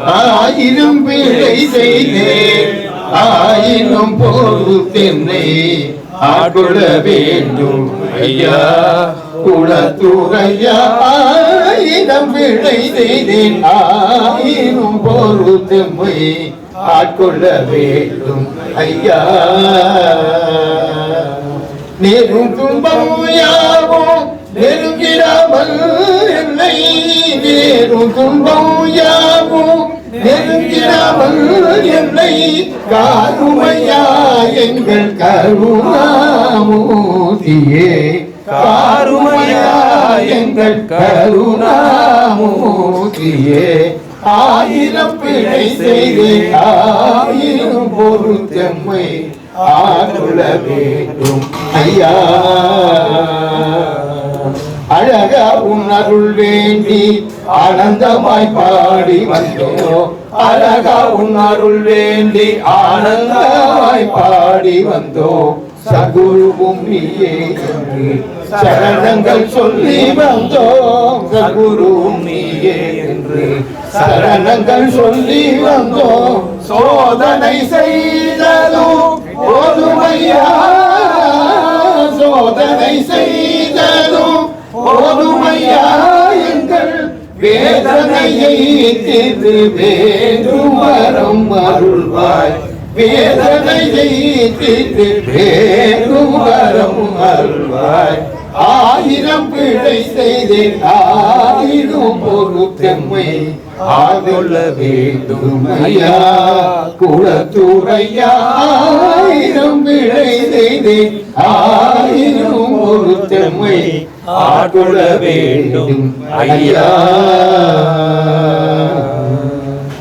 ஆயினும் பிழை செய்தேன். ஆயிரம் பொறுத்தென்னை ஆட்கொள்ள வேண்டும் ஐயா. குளத்துறையா ஆயிரம் பிழை செய்தேன். ஆயிரம் பொறுத்தெம்மை ஆட்கொள்ள வேண்டும் ஐயா. நெருங்கும் துன்பம் யாவும் நெருங்கிடாமல் நெருங்கிடாமல் என்னை காருமையா எங்கள் கருணாமூர்த்தியே. காருமையா எங்கள் கருணாமூர்த்தியே. ஆயிரம் பிழை செய்தே ஆயிரம் பொருத்தம்மை ஆகுல வேண்டும். ஐயா. அழக உன் அருள் வேண்டி ஆனந்தமாய் பாடி வந்தோம் அழகா உன் அருள் வேண்டி ஆனந்தமாய் பாடி வந்தோம் சகுருவும் நீயே என்று சரணங்கள் சொல்லி வந்தோம் சகுருவும் நீயே என்று சரணங்கள் சொல்லி வந்தோம் சோதனை செய்ததும் போதுமையா? சோதனை செய்ததும் போதுமையா எங்கள் வேதனையை தீர்த்து வேண்டும் வரம் அருள்வாய். வேதனையை தீர்த்து வேண்டும் வரம் அருள்வாய். ஆயிரம் பிழை செய்தேன் ஆயிரம் பொறுத்தெம்மை ஆகொள்ள வேண்டும் ஐயா குளத்துறையா ஆயிரம் பிழை செய்தேன் ஆ பொறுத்தெம்மை ஆகொள்ள வேண்டும். ஐயா.